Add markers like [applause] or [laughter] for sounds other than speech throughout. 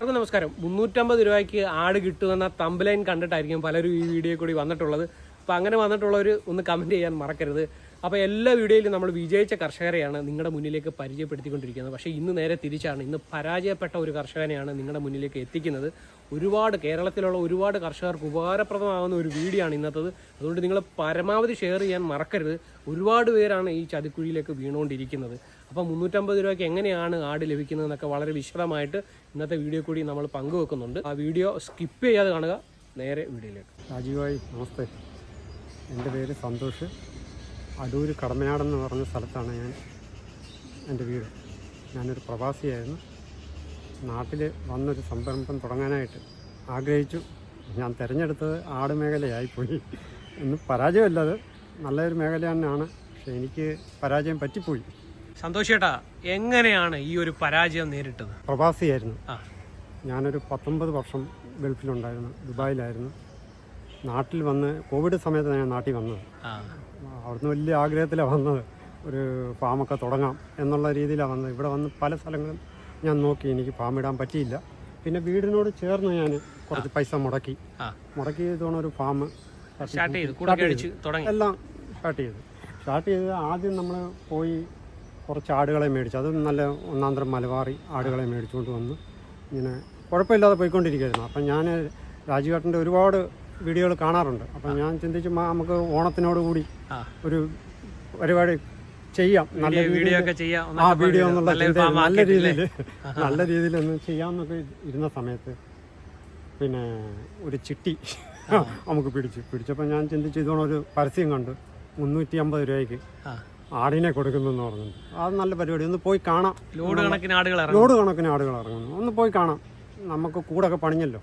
എല്ലാവർക്കും നമസ്കാരം. മുന്നൂറ്റമ്പത് രൂപയ്ക്ക് ആട് കിട്ടുമെന്ന തമ്പലൈൻ കണ്ടിട്ടായിരിക്കും പലരും ഈ വീഡിയോ കൂടി വന്നിട്ടുള്ളത്. അപ്പോൾ അങ്ങനെ വന്നിട്ടുള്ളവർ ഒന്ന് കമന്റ് ചെയ്യാൻ മറക്കരുത്. അപ്പോൾ എല്ലാ വീഡിയോയിലും നമ്മൾ വിജയിച്ച കർഷകരെയാണ് നിങ്ങളുടെ മുന്നിലേക്ക് പരിചയപ്പെടുത്തിക്കൊണ്ടിരിക്കുന്നത്. പക്ഷേ ഇന്ന് നേരെ തിരിച്ചാണ്. ഇന്ന് പരാജയപ്പെട്ട ഒരു കർഷകനെയാണ് നിങ്ങളുടെ മുന്നിലേക്ക് എത്തിക്കുന്നത്. ഒരുപാട് കേരളത്തിലുള്ള ഒരുപാട് കർഷകർക്ക് ഉപകാരപ്രദമാകുന്ന ഒരു വീഡിയോ ആണ് ഇന്നത്തത്. അതുകൊണ്ട് നിങ്ങൾ പരമാവധി ഷെയർ ചെയ്യാൻ മറക്കരുത്. ഒരുപാട് പേരാണ് ഈ ചതിക്കുഴിയിലേക്ക് വീണുകൊണ്ടിരിക്കുന്നത്. അപ്പോൾ മുന്നൂറ്റമ്പത് രൂപയ്ക്ക് എങ്ങനെയാണ് ആട് ലഭിക്കുന്നതെന്നൊക്കെ വളരെ വിശദമായിട്ട് ഇന്നത്തെ വീഡിയോ കൂടി നമ്മൾ പങ്കുവെക്കുന്നുണ്ട്. ആ വീഡിയോ സ്കിപ്പ് ചെയ്യാതെ കാണുക. നേരെ വീഡിയോയിലേക്ക്. രാജീവായി നമസ്തേ. എന്റെ പേര് സന്തോഷ്. അടൂർ കടമനാടെന്ന് പറഞ്ഞ സ്ഥലത്താണ് ഞാൻ എന്റെ വീട്. ഞാനൊരു പ്രവാസിയായിരുന്നു. നാട്ടിൽ വന്നൊരു സംരംഭം തുടങ്ങാനായിട്ട് ആഗ്രഹിച്ചു. ഞാൻ തിരഞ്ഞെടുത്തത് ആട് മേഖലയായിപ്പോയി എന്ന് പരാജയമല്ലത് നല്ലൊരു മേഖല തന്നെയാണ് പക്ഷേ എനിക്ക് പരാജയം പറ്റിപ്പോയി. സന്തോഷേട്ടാ എങ്ങനെയാണ് ഈ ഒരു പരാജയം നേരിട്ടത്? പ്രവാസിയായിരുന്നു. ആ. ഞാനൊരു പത്തൊമ്പത് വർഷം ഗൾഫിലുണ്ടായിരുന്നു ദുബായിലായിരുന്നു. നാട്ടിൽ വന്ന് കോവിഡ് സമയത്താണ് ഞാൻ നാട്ടിൽ വന്നത്. അവിടുന്ന് വലിയ ആഗ്രഹത്തിലാണ് വന്നത് ഒരു ഫാമൊക്കെ തുടങ്ങാം എന്നുള്ള രീതിയിലാണ് വന്നത്. ഇവിടെ വന്ന് പല സ്ഥലങ്ങളും ഞാൻ നോക്കി എനിക്ക് ഫാം ഇടാൻ പറ്റിയില്ല. പിന്നെ വീടിനോട് ചേർന്ന് ഞാൻ കുറച്ച് പൈസ മുടക്കി. മുടക്കി ഇതോണം ഒരു ഫാം എല്ലാം സ്റ്റാർട്ട് ചെയ്തു. സ്റ്റാർട്ട് ചെയ്ത് ആദ്യം നമ്മൾ പോയി കുറച്ച് ആടുകളെ മേടിച്ചു. അത് നല്ല ഒന്നാന്തരം തരം മലബാറി ആടുകളെ മേടിച്ചുകൊണ്ട് വന്ന് ഇങ്ങനെ കുഴപ്പമില്ലാതെ പോയിക്കൊണ്ടിരിക്കുകയായിരുന്നു. അപ്പം ഞാൻ രാജുവേട്ടന്റെ ഒരുപാട് വീഡിയോകൾ കാണാറുണ്ട്. അപ്പം ഞാൻ ചിന്തിച്ചു "മാ, നമുക്ക് ഓണത്തിനോട് കൂടി ഒരു പരിപാടി ചെയ്യാം. നല്ല വീഡിയോ ഒക്കെ ചെയ്യാം ആ വീഡിയോ എന്നുള്ള നല്ല? രീതിയിൽ നല്ല രീതിയിൽ ഒന്ന് ചെയ്യാമെന്നൊക്കെ ഇരുന്ന സമയത്ത് പിന്നെ ഒരു ചിട്ടി നമുക്ക് പിടിച്ചു. പിടിച്ചപ്പോൾ ഞാൻ ചിന്തിച്ചു ഇതോടെ ഒരു പരസ്യം കണ്ടു. മുന്നൂറ്റി അമ്പത് രൂപയ്ക്ക് ആടിനെ കൊടുക്കുന്നെന്ന് പറഞ്ഞു അത് നല്ല പരിപാടി. ഒന്ന് പോയി കാണാം. ലോഡ് കണക്കിന് ആടുകൾ ലോഡ് കണക്കിന് ആടുകൾ ഇറങ്ങുന്നു. ഒന്ന് പോയി കാണാം. നമുക്ക് കൂടൊക്കെ പണിഞ്ഞല്ലോ.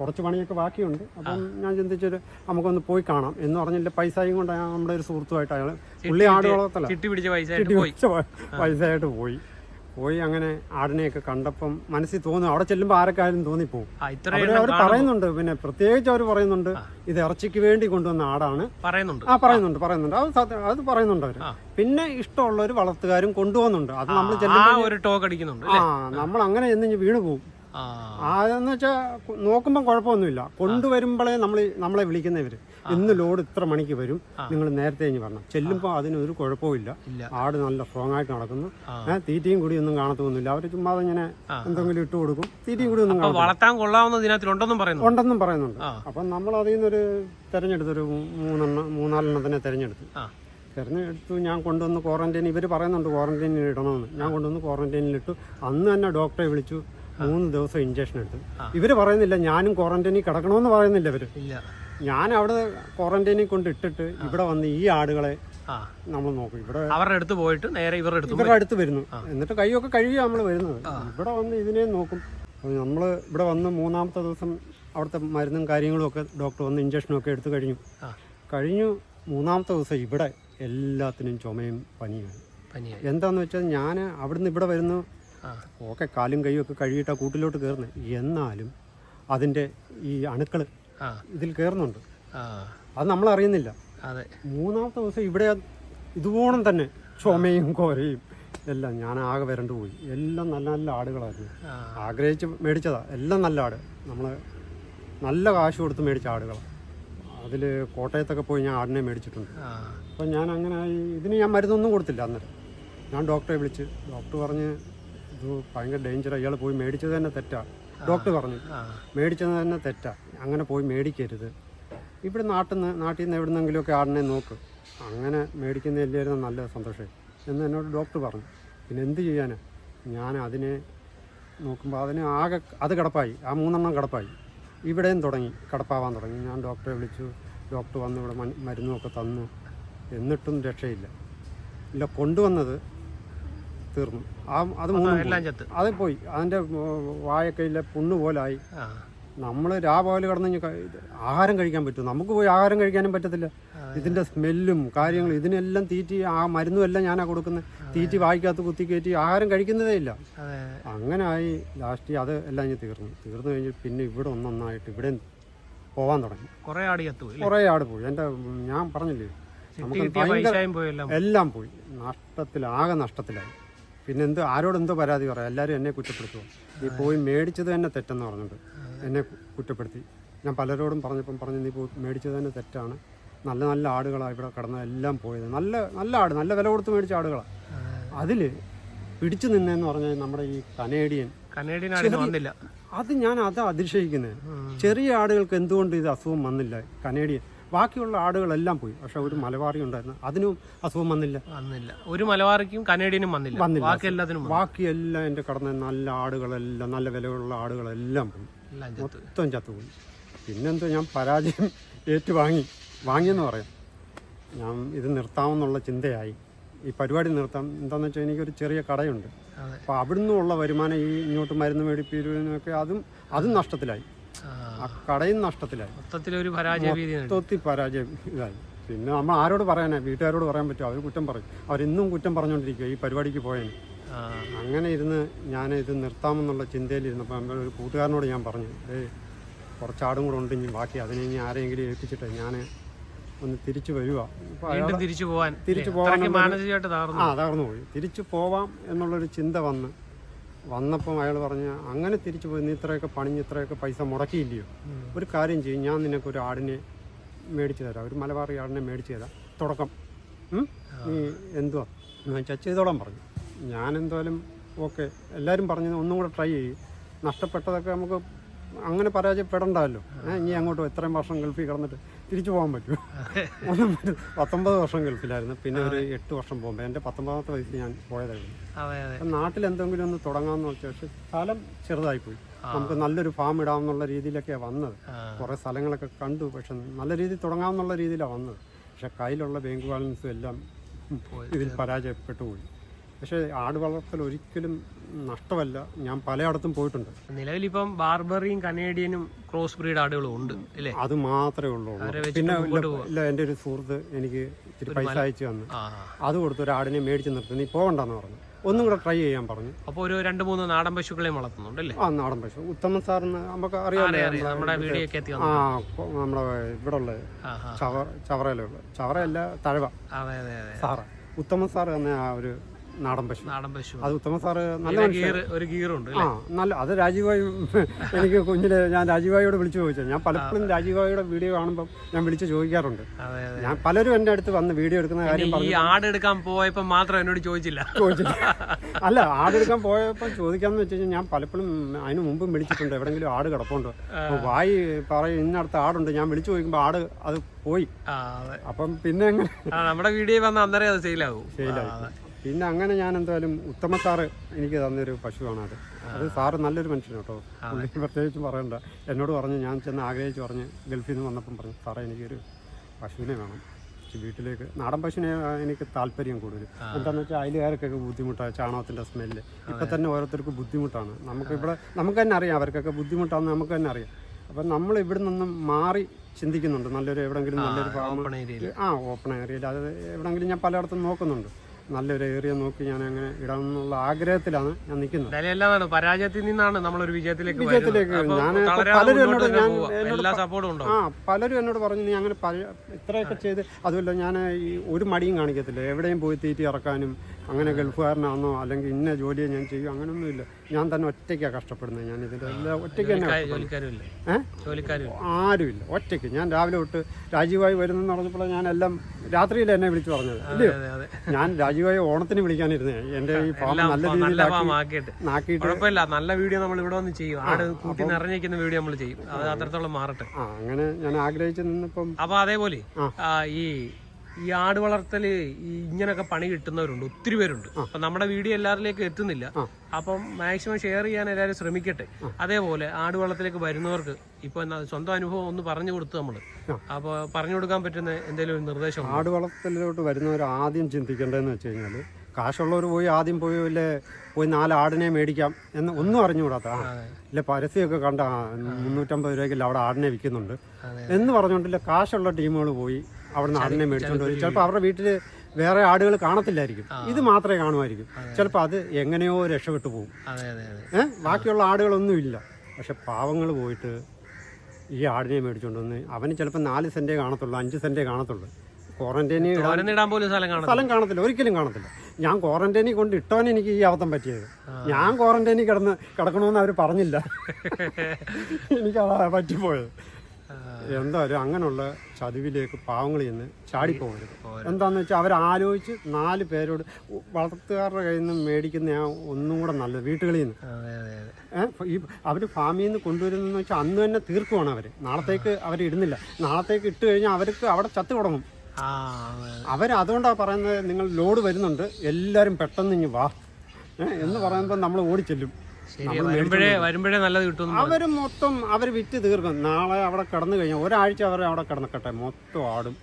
കുറച്ച് പണിയൊക്കെ ബാക്കിയുണ്ട്. അപ്പം ഞാൻ ചിന്തിച്ചൊരു നമുക്കൊന്ന് പോയി കാണാം എന്ന് പറഞ്ഞില്ല. പൈസയും കൊണ്ട് നമ്മുടെ ഒരു സുഹൃത്തുമായിട്ട് അയാൾ പുള്ളി ആട് വളർത്തല ചിട്ടി പിടിച്ച പൈസ ആയിട്ട് പൈസയായിട്ട് പോയി. പോയി അങ്ങനെ ആടിനെയൊക്കെ കണ്ടപ്പം മനസ്സിൽ തോന്നും അവിടെ ചെല്ലുമ്പോൾ ആരൊക്കെയായാലും തോന്നിപ്പോവും. അവർ പറയുന്നുണ്ട് പിന്നെ പ്രത്യേകിച്ച് അവർ പറയുന്നുണ്ട് ഇത് ഇറച്ചിക്ക് വേണ്ടി കൊണ്ടുവന്ന ആടാണ്. പറയുന്നുണ്ട്. ആ പറയുന്നുണ്ട് പറയുന്നുണ്ട്. അത് അത് പറയുന്നുണ്ട് അവർ പിന്നെ ഇഷ്ടമുള്ളവർ വളർത്തുകാരും കൊണ്ടുപോകുന്നുണ്ട് അത് നമ്മൾ ചെല്ലുമ്പോൾ ആ നമ്മൾ അങ്ങനെ ചെന്ന് വീണ് പോകും അതെന്ന് വെച്ചാൽ നോക്കുമ്പോൾ കുഴപ്പമൊന്നുമില്ല. കൊണ്ടുവരുമ്പോഴേ നമ്മൾ നമ്മളെ വിളിക്കുന്നവർ ഇന്ന് ലോഡ് ഇത്ര മണിക്ക് വരും. നിങ്ങൾ നേരത്തെ കഴിഞ്ഞ് പറഞ്ഞു ചെല്ലുമ്പോൾ അതിനൊരു കുഴപ്പമില്ല. ആട് നല്ല സ്ട്രോങ് ആയിട്ട് നടക്കുന്നു. തീറ്റയും കൂടി ഒന്നും കാണത്തൊന്നുമില്ല. അവർ ചുമ്മാ ഇങ്ങനെ എന്തെങ്കിലും ഇട്ട് കൊടുക്കും. തീറ്റയും കൂടി ഒന്നും വളർത്താൻ കൊള്ളാവുന്ന ഇതിനകത്തിലുണ്ടെന്നും പറയുന്നു ഉണ്ടെന്നും പറയുന്നുണ്ട്. അപ്പം നമ്മൾ അതിൽ നിന്നൊരു തെരഞ്ഞെടുത്തൊരു മൂന്നെണ്ണം മൂന്നാലെണ്ണത്തിനെ തിരഞ്ഞെടുത്തു. തെരഞ്ഞെടുത്തു തിരഞ്ഞെടുത്തു ഞാൻ കൊണ്ടുവന്ന് ക്വാറന്റൈൻ ഇവർ പറയുന്നുണ്ട് ക്വാറന്റൈനിൽ ഇടണമെന്ന്. ഞാൻ കൊണ്ടുവന്ന് ക്വാറന്റൈനിൽ ക്വാറന്റൈനിലിട്ടു അന്ന് തന്നെ ഡോക്ടറെ വിളിച്ചു. മൂന്ന് ദിവസം ഇഞ്ചക്ഷൻ എടുത്തു. ഇവർ പറയുന്നില്ല ഞാനും ക്വാറന്റൈനിൽ കിടക്കണമെന്ന് പറയുന്നില്ല ഇവർ ഇല്ല. ഞാൻ അവിടെ ക്വാറന്റൈനിൽ കൊണ്ട് ഇട്ടിട്ട് ഇവിടെ വന്ന് ഈ ആടുകളെ നമ്മൾ നോക്കും. ഇവിടെ അവരുടെ അടുത്ത് പോയിട്ട് നേരെ ഇവരുടെ അടുത്ത് ഇവരുടെ അടുത്ത് വരുന്നു. എന്നിട്ട് കൈയൊക്കെ കഴുകി നമ്മൾ വരുന്നത്. ഇവിടെ വന്ന് ഇതിനെ നോക്കും. നമ്മൾ ഇവിടെ വന്ന് മൂന്നാമത്തെ ദിവസം അവിടുത്തെ മരുന്നും കാര്യങ്ങളും ഒക്കെ ഡോക്ടർ വന്ന് ഇഞ്ചക്ഷനും ഒക്കെ എടുത്തു കഴിഞ്ഞു. കഴിഞ്ഞു മൂന്നാമത്തെ ദിവസം ഇവിടെ എല്ലാത്തിനും ചുമയും പനിയാണ് എന്താന്ന് വെച്ചാൽ ഞാൻ അവിടുന്ന് ഇവിടെ വരുന്നു ഓക്കെ കാലും കൈയും ഒക്കെ കഴുകിയിട്ടാ കൂട്ടിലോട്ട് കയറുന്നത് എന്നാലും അതിന്റെ ഈ അണുക്കൾ ഇതിൽ കയറുന്നുണ്ട് അത് നമ്മൾ അറിയുന്നില്ല അതെ. മൂന്നാമത്തെ ദിവസം ഇവിടെ ഇതുപോണം തന്നെ ചുമയും കോരയും എല്ലാം ഞാൻ ആകെ വരണ്ടു പോയി. എല്ലാം നല്ല നല്ല ആടുകളായിരുന്നു. ആഗ്രഹിച്ച് മേടിച്ചതാ. എല്ലാം നല്ല ആട്. നമ്മൾ നല്ല കാശ് കൊടുത്ത് മേടിച്ച ആടുകളാണ് അതിൽ കോട്ടയത്തൊക്കെ പോയി ഞാൻ ആടിനെ മേടിച്ചിട്ടുണ്ട്. അപ്പം ഞാൻ അങ്ങനെ ഇതിന് ഞാൻ മരുന്നൊന്നും കൊടുത്തില്ല അന്നേരം. ഞാൻ ഡോക്ടറെ വിളിച്ച്. ഡോക്ടർ പറഞ്ഞ് ഇത് ഭയങ്കര ഡേഞ്ചറാണ് ഇയാൾ പോയി മേടിച്ചത് തന്നെ തെറ്റാ. ഡോക്ടർ പറഞ്ഞു. മേടിച്ചത് തന്നെ തെറ്റാ. അങ്ങനെ പോയി മേടിക്കരുത്. ഇവിടെ നാട്ടിൽ നിന്ന് നാട്ടിൽ നിന്ന് എവിടെ നിന്നെങ്കിലുമൊക്കെ ആടിനെ നോക്ക്. അങ്ങനെ മേടിക്കുന്നതല്ലായിരുന്നു നല്ല സന്തോഷം. എന്ന് എന്നോട് ഡോക്ടർ പറഞ്ഞു. പിന്നെ എന്ത് ചെയ്യാനാ? ഞാൻ അതിനെ നോക്കുമ്പോൾ അതിന് ആകെ അത് കിടപ്പായി. ആ മൂന്നെണ്ണം കിടപ്പായി. ഇവിടെയും തുടങ്ങി. കിടപ്പാവാൻ തുടങ്ങി. ഞാൻ ഡോക്ടറെ വിളിച്ചു. ഡോക്ടർ വന്ന് ഇവിടെ മരുന്നൊക്കെ തന്നു. എന്നിട്ടും രക്ഷയില്ല. ഇല്ല കൊണ്ടുവന്നത് തീർന്നു. ആ അത് മൂന്നും. ചത്ത്. അത് പോയി. അതിന്റെ വായക്കയിലെ പുണ്ണ് പോലായി. നമ്മൾ രാപകൽ കിടന്ന് ആഹാരം കഴിക്കാൻ പറ്റും. നമുക്ക് പോയി ആഹാരം കഴിക്കാനും പറ്റത്തില്ല. ഇതിന്റെ സ്മെല്ലും കാര്യങ്ങളും ഇതിനെല്ലാം തീറ്റി ആ മരുന്നും എല്ലാം ഞാനാ കൊടുക്കുന്നത് തീറ്റി വായിക്കാത്ത കുത്തി കയറ്റി ആഹാരം കഴിക്കുന്നതേ ഇല്ല. അങ്ങനെ ആയി ലാസ്റ്റ് അത് എല്ലാം ഇനി തീർന്നു. തീർന്നു കഴിഞ്ഞ് പിന്നെ ഇവിടെ ഒന്നൊന്നായിട്ട് ഇവിടെ പോവാൻ തുടങ്ങി. കുറെ ആട് കുറേ ആട് പോയി. എന്റെ ഞാൻ പറഞ്ഞില്ലേ? നമുക്ക് എല്ലാം. പോയി. നഷ്ടത്തിൽ ആകെ നഷ്ടത്തിലായി. പിന്നെ എന്ത് ആരോടെന്തോ പരാതി പറയാം. എല്ലാവരും എന്നെ കുറ്റപ്പെടുത്തുമോ നീ പോയി മേടിച്ചത് തന്നെ തെറ്റെന്ന് പറഞ്ഞിട്ട് എന്നെ കുറ്റപ്പെടുത്തി. ഞാൻ പലരോടും പറഞ്ഞപ്പം പറഞ്ഞു നീ പോയി മേടിച്ചത് തന്നെ തെറ്റാണ്. നല്ല നല്ല ആടുകളാണ് ഇവിടെ കിടന്ന എല്ലാം പോയത്. നല്ല നല്ല ആട് നല്ല വില കൊടുത്ത് മേടിച്ച ആടുകളാണ് അതിൽ പിടിച്ചു നിന്നെന്ന് പറഞ്ഞാൽ നമ്മുടെ ഈ കനേഡിയൻ കനേഡിയൻ വന്നില്ല. അത് ഞാൻ അത് അതിശയിക്കുന്നത് ചെറിയ ആടുകൾക്ക് എന്തുകൊണ്ട് ഇത് അസുഖം വന്നില്ല? കനേഡിയൻ ബാക്കിയുള്ള ആടുകളെല്ലാം പോയി. പക്ഷെ ഒരു മലബാറി ഉണ്ടായിരുന്നു. അതിനും അസുഖം വന്നില്ല. വന്നില്ല. ഒരു മലബാറിക്കും കനേഡിയനും വന്നില്ല. വന്നില്ല. ബാക്കി എല്ലാത്തിനും ബാക്കി എല്ലാം എന്റെ കടന്ന നല്ല ആടുകളെല്ലാം നല്ല വിലയുള്ള ആടുകളെല്ലാം പോയി. മൊത്തം ചത്തുപോയി പിന്നെന്തോ ഞാൻ പരാജയം ഏറ്റുവാങ്ങി. വാങ്ങിയെന്ന് പറയാം. ഞാൻ ഇത് നിർത്താമെന്നുള്ള ചിന്തയായി. ഈ പരിപാടി നിർത്താം. എന്താണെന്ന് വെച്ചാൽ എനിക്കൊരു ചെറിയ കടയുണ്ട്. അപ്പോൾ അവിടുന്ന് ഉള്ള വരുമാനം ഈ ഇങ്ങോട്ട് മരുന്ന് മേടിപ്പിരുന്നൊക്കെ അതും അതും നഷ്ടത്തിലായി. ആ, കടയും നഷ്ടത്തിലായി. മൊത്തത്തിലൊരു പരാജയ ഭീതി. മൊത്തത്തിൽ പരാജയം ഇതായി പിന്നെ നമ്മൾ ആരോട് പറയാനാ? വീട്ടുകാരോട് പറയാൻ പറ്റുമോ? അവർ കുറ്റം പറയും. അവരിന്നും കുറ്റം പറഞ്ഞുകൊണ്ടിരിക്കുക ഈ പരിപാടിക്ക് പോയതിന് അങ്ങനെ ഇരുന്ന് ഞാൻ ഇത് നിർത്താമെന്നുള്ള ചിന്തയിലിരുന്നപ്പോൾ നമ്മുടെ ഒരു കൂട്ടുകാരനോട് ഞാൻ പറഞ്ഞു ഏ കുറച്ച് ആടും കൂടെ ഉണ്ട് ഇനി ബാക്കി അതിനെ ഇനി ആരെങ്കിലും ഏൽപ്പിച്ചിട്ട് ഞാൻ ഒന്ന് തിരിച്ചു വരുക തിരിച്ചു പോകാൻ തിരിച്ചു പോകാൻ ആ തകർന്നു പോയി. തിരിച്ചു പോവാം എന്നുള്ളൊരു ചിന്ത വന്ന് വന്നപ്പം അയാൾ പറഞ്ഞ അങ്ങനെ തിരിച്ചു പോയി നീ ഇത്രയൊക്കെ പണിഞ്ഞ് ഇത്രയൊക്കെ പൈസ മുടക്കിയില്ലയോ? ഒരു കാര്യം ചെയ്യും ഞാൻ നിനക്ക് ഒരു ആടിനെ മേടിച്ചു തരാം. ഒരു മലബാറി ആടിനെ മേടിച്ചു തരാം. തുടക്കം. നീ എന്തുവാ? വെച്ചാൽ ചെയ്തോളാൻ പറഞ്ഞു. ഞാൻ എന്തായാലും ഓക്കെ. എല്ലാവരും പറഞ്ഞു ഒന്നും കൂടെ ട്രൈ ചെയ്യും. നഷ്ടപ്പെട്ടതൊക്കെ നമുക്ക് അങ്ങനെ പരാജയപ്പെടണ്ടല്ലോ. ഇനി അങ്ങോട്ട് എത്രയും വർഷം ഗൾഫിൽ കിടന്നിട്ട് തിരിച്ചു പോകാൻ പറ്റുമോ ഒന്നും പറ്റും. പത്തൊമ്പത് വർഷം ഗൾഫിലായിരുന്നു. പിന്നെ ഒരു എട്ട് വർഷം പോകുമ്പോൾ എന്റെ പത്തൊമ്പതാമത്തെ വയസ്സിൽ ഞാൻ പോയതായിരുന്നു. നാട്ടിൽ എന്തെങ്കിലും ഒന്ന് തുടങ്ങാമെന്ന് വെച്ചാൽ പക്ഷെ സ്ഥലം ചെറുതായി പോയി നമുക്ക് നല്ലൊരു ഫാം ഇടാമെന്നുള്ള രീതിയിലൊക്കെയാണ് വന്നത്. കുറേ സ്ഥലങ്ങളൊക്കെ കണ്ടു. പക്ഷെ നല്ല രീതിയിൽ തുടങ്ങാമെന്നുള്ള രീതിയിലാണ് വന്നത്. പക്ഷെ കയ്യിലുള്ള ബാങ്ക് ബാലൻസും എല്ലാം ഇതിൽ പരാജയപ്പെട്ടു പോയി. പക്ഷേ ആട് വളർത്തൽ ഒരിക്കലും നഷ്ടമല്ല. ഞാൻ പലയിടത്തും പോയിട്ടുണ്ട്. നിലവിൽ നിലവിലിപ്പം ബാർബറിയും കനേഡിയനും ക്രോസ് ബ്രീഡ് ആടുകളും ഉണ്ട് അല്ലേ? അത് മാത്രമേ ഉള്ളൂ. പിന്നെ ഇല്ല- എന്റെ എന്റെ ഒരു സുഹൃത്ത് എനിക്ക് ഇത്തിരി പൈസ അയച്ചു തന്നു. അത് കൊടുത്ത് ഒരു ആടിനെ മേടിച്ച് നിർത്തി. നീ പോകണ്ടെന്ന് പറഞ്ഞു. ഒന്നും കൂടെ ട്രൈ ചെയ്യാൻ പറഞ്ഞു. അപ്പോൾ ഒരു രണ്ട് മൂന്ന് നാടൻ പശുക്കളെയും വളർത്തുന്നുണ്ട് അല്ലേ? ആ നാടൻ പശു. ഉത്തമൻ സാറിന് നമുക്ക് അറിയാം. നമ്മുടെ വീഡിയോ ഒക്കെ എത്തി ആ നമ്മുടെ ഇവിടെ ഉള്ള ചവറയിലുള്ള ചവറയല്ല തഴവ. അതെ അതെ അതെ. സാറ്. ഉത്തമൻ സാർ തന്നെ ആ ഒരു നാടൻ പശു. നാടൻ പശു. അത് ഉത്തമ സാറ് നല്ല ഗീർ ഒരു ഗീറുണ്ട് ആ നല്ല അത് രാജീവായി എനിക്ക് കുഞ്ഞിലെ ഞാൻ രാജീവായിയോട് വിളിച്ചു ചോദിച്ചത് ഞാൻ പലപ്പോഴും രാജീവായിയുടെ വീഡിയോ കാണുമ്പോൾ ഞാൻ വിളിച്ച് ചോദിക്കാറുണ്ട്. ഞാൻ പലരും എന്റെ അടുത്ത് വന്ന് വീഡിയോ എടുക്കുന്ന കാര്യം ഈ ആട് എടുക്കാൻ പോയപ്പോൾ മാത്രം എന്നോട് ചോദിച്ചില്ല. ചോദിച്ചില്ല. [laughs] അല്ല ആടെടുക്കാൻ പോയപ്പോൾ ചോദിക്കാമെന്ന് വെച്ച് കഴിഞ്ഞാൽ ഞാൻ പലപ്പോഴും അതിന് മുമ്പും വിളിച്ചിട്ടുണ്ട്. എവിടെങ്കിലും ആട് കിടപ്പുണ്ടോ? വായി പറയും ഇന്നടുത്ത് ആടുണ്ട്. ഞാൻ വിളിച്ചു ചോദിക്കുമ്പോൾ ആട് അത് പോയി. അപ്പം പിന്നെ എങ്ങനെ? നമ്മുടെ വീഡിയോ വന്ന അന്നേരം അത് സെയിലാവും ഫെയിലായി പിന്നെ അങ്ങനെ ഞാൻ എന്തായാലും ഉത്തമ സാറ് എനിക്ക് തന്നൊരു പശുവാണ് അത്. അത് സാറ് നല്ലൊരു മനുഷ്യൻ കേട്ടോ. പുള്ളി പ്രത്യേകിച്ച് പറയണ്ട. എന്നോട് പറഞ്ഞു ഞാൻ ചെന്ന് ആഗ്രഹിച്ച് പറഞ്ഞ് ഗൾഫിൽ നിന്ന് വന്നപ്പം പറഞ്ഞു സാറേ എനിക്കൊരു പശുവിനെ വേണം. വീട്ടിലേക്ക് നാടൻ പശുവിനെ എനിക്ക് താല്പര്യം കൂടുതൽ. എന്താണെന്ന് വെച്ചാൽ അയലുകാർക്കൊക്കെ ബുദ്ധിമുട്ടാണ് ചാണകത്തിന്റെ സ്മെല്ല്. ഇപ്പം തന്നെ ഓരോരുത്തർക്ക് ബുദ്ധിമുട്ടാണ്. നമുക്ക് ഇവിടെ നമുക്ക് തന്നെ അറിയാം അവർക്കൊക്കെ ബുദ്ധിമുട്ടാണെന്ന് നമുക്ക് തന്നെ അറിയാം. അപ്പം നമ്മൾ ഇവിടെ നിന്നും മാറി ചിന്തിക്കുന്നുണ്ട്. നല്ലൊരു എവിടെങ്കിലും നല്ലൊരു ഫാം ഓപ്പൺ ഏരിയയിൽ ആ ഓപ്പൺ ഏരിയയിൽ അത് എവിടെങ്കിലും ഞാൻ പലയിടത്തും നോക്കുന്നുണ്ട്. നല്ലൊരു ഏരിയ നോക്കി ഞാൻ അങ്ങനെ ഇടാമെന്നുള്ള ആഗ്രഹത്തിലാണ് ഞാൻ നിൽക്കുന്നത്. പരാജയത്തിൽ നിന്നാണ് നമ്മളൊരു വിജയത്തിലേക്ക് വിജയത്തിലേക്ക്. ഞാൻ പലരും എന്നോട് ഞാൻ എന്നോട് ആ പലരും എന്നോട് പറഞ്ഞു നീ അങ്ങനെ ഇത്രയൊക്കെ ചെയ്ത് അതുമല്ല ഞാൻ ഈ ഒരു മടിയും കാണിക്കത്തില്ല. എവിടെയും പോയി തീറ്റി ഇറക്കാനും അങ്ങനെ ഗൾഫുകാരനാണെന്നോ അല്ലെങ്കിൽ ഇന്ന ജോലിയെ ഞാൻ ചെയ്യും അങ്ങനെയൊന്നുമില്ല ഞാൻ തന്നെ ഒറ്റയ്ക്കാണ് കഷ്ടപ്പെടുന്നത് ഞാൻ ഇതിന്റെ എല്ലാം ഒറ്റയ്ക്ക് തന്നെ ഏഹ് ആരുമില്ല. ഒറ്റയ്ക്ക്. ഞാൻ രാവിലെ തൊട്ട് രാജീവായി വരുന്നെന്ന് പറഞ്ഞപ്പോൾ ഞാൻ എല്ലാം രാത്രിയിൽ എന്നെ വിളിച്ചു പറഞ്ഞത്. അല്ലയോ ഞാൻ രാജീവായി ഓണത്തിന് വിളിക്കാനിരുന്നേ. എന്റെ ഈ ഫാം നല്ല രീതിയിൽ നല്ല വീഡിയോ നമ്മൾ ഇവിടെ വന്ന് ചെയ്യും. ആട് കൂട്ടി നിറഞ്ഞിരിക്കുന്ന വീഡിയോ നമ്മൾ ചെയ്യും. അത് അത്രത്തോളം മാറട്ടെ. ആ അങ്ങനെ ഞാൻ ആഗ്രഹിച്ചു നിന്നിപ്പം അപ്പൊ അതേപോലെ ഈ ഈ ആട് വളർത്തൽ ഈ ഇങ്ങനൊക്കെ പണി കിട്ടുന്നവരുണ്ട് ഒത്തിരി പേരുണ്ട്. അപ്പൊ നമ്മുടെ വീഡിയോ എല്ലാവരിലേക്കും എത്തുന്നില്ല. അപ്പം മാക്സിമം ഷെയർ ചെയ്യാൻ എല്ലാവരും ശ്രമിക്കട്ടെ. അതേപോലെ ആട് വളർത്തലേക്ക് വരുന്നവർക്ക് ഇപ്പൊ സ്വന്തം അനുഭവം ഒന്ന് പറഞ്ഞു കൊടുത്തു നമ്മൾ. അപ്പൊ പറഞ്ഞു കൊടുക്കാൻ പറ്റുന്ന എന്തെങ്കിലും ഒരു നിർദ്ദേശം ആട് വളർത്തലിലോട്ട് വരുന്നവർ ആദ്യം ചിന്തിക്കേണ്ടതെന്ന് വെച്ച് കഴിഞ്ഞാൽ കാശുള്ളവർ പോയി ആദ്യം പോയി വല്ല പോയി നാല് ആടിനെ മേടിക്കാം എന്ന് ഒന്നും അറിഞ്ഞുകൂടാത്ത അല്ലെ ഇല്ല പരസ്യമൊക്കെ കണ്ട മുന്നൂറ്റമ്പത് രൂപയ്ക്കല്ല അവിടെ ആടിനെ വിൽക്കുന്നുണ്ട് എന്ന് പറഞ്ഞുകൊണ്ടില്ല കാശുള്ള ടീമുകൾ പോയി അവിടെ നിന്ന് ആടിനെ മേടിച്ചുകൊണ്ട് വരും. ചിലപ്പോൾ അവരുടെ വീട്ടിൽ വേറെ ആടുകൾ കാണത്തില്ലായിരിക്കും. ഇത് മാത്രമേ കാണുമായിരിക്കും. ചിലപ്പോൾ അത് എങ്ങനെയോ രക്ഷപ്പെട്ടു പോകും. ഏ? ഏഹ് ബാക്കിയുള്ള ആടുകളൊന്നും ഇല്ല പക്ഷെ പാവങ്ങൾ പോയിട്ട് ഈ ആടിനെ മേടിച്ചുകൊണ്ട് വന്ന് അവന് ചിലപ്പോൾ നാല് സെന്റേ കാണത്തുള്ളൂ അഞ്ച് സെന്റേ കാണത്തുള്ളൂ. ക്വാറന്റൈനിൽ ഇടാൻ തോരനിടാൻ പോലും സ്ഥലം കാണും സ്ഥലം കാണത്തില്ല. ഒരിക്കലും കാണത്തില്ല. ഞാൻ ക്വാറന്റൈനിൽ കൊണ്ട് ഇട്ടവൻ എനിക്ക് ഈ അബദ്ധം പറ്റിയത്. ഞാൻ ക്വാറന്റൈനിൽ കിടന്ന് കിടക്കണമെന്ന് അവർ പറഞ്ഞില്ല. [laughs] എനിക്ക് അതാ പറ്റിപ്പോയത് എന്തായാലും അങ്ങനെയുള്ള ചതിവിലേക്ക് പാവങ്ങൾ നിന്ന് ചാടിപ്പോകരുത്. എന്താന്ന് വെച്ചാൽ അവരാലോചിച്ച് നാല് പേരോട് വളർത്തുകാരുടെ കയ്യിൽ നിന്ന് മേടിക്കുന്ന ആ ഒന്നും കൂടെ നല്ലത് വീട്ടുകളിൽ നിന്ന്. ഈ അവർ ഫാമിൽ നിന്ന് കൊണ്ടുവരുന്നതെന്ന് വെച്ചാൽ അന്ന് തന്നെ തീർക്കുവാണ് അവർ നാളത്തേക്ക് അവർ ഇടുന്നില്ല. നാളത്തേക്ക് ഇട്ട് കഴിഞ്ഞാൽ അവർക്ക് അവിടെ ചത്ത് തുടങ്ങും. അതുകൊണ്ടാണ് പറയുന്നത് നിങ്ങൾ ലോഡ് വരുന്നുണ്ട് എല്ലാവരും പെട്ടെന്ന് ഇനി വാ. എന്ന് പറയുമ്പോൾ നമ്മൾ ഓടിച്ചെല്ലും. വരുമ്പോഴേ നല്ലത് കിട്ടും അവർ മൊത്തം അവർ വിറ്റ് തീർക്കും. നാളെ അവിടെ കടന്നു കഴിഞ്ഞാൽ ഒരാഴ്ച അവർ അവിടെ കിടന്നക്കട്ടെ. മൊത്തം ആടും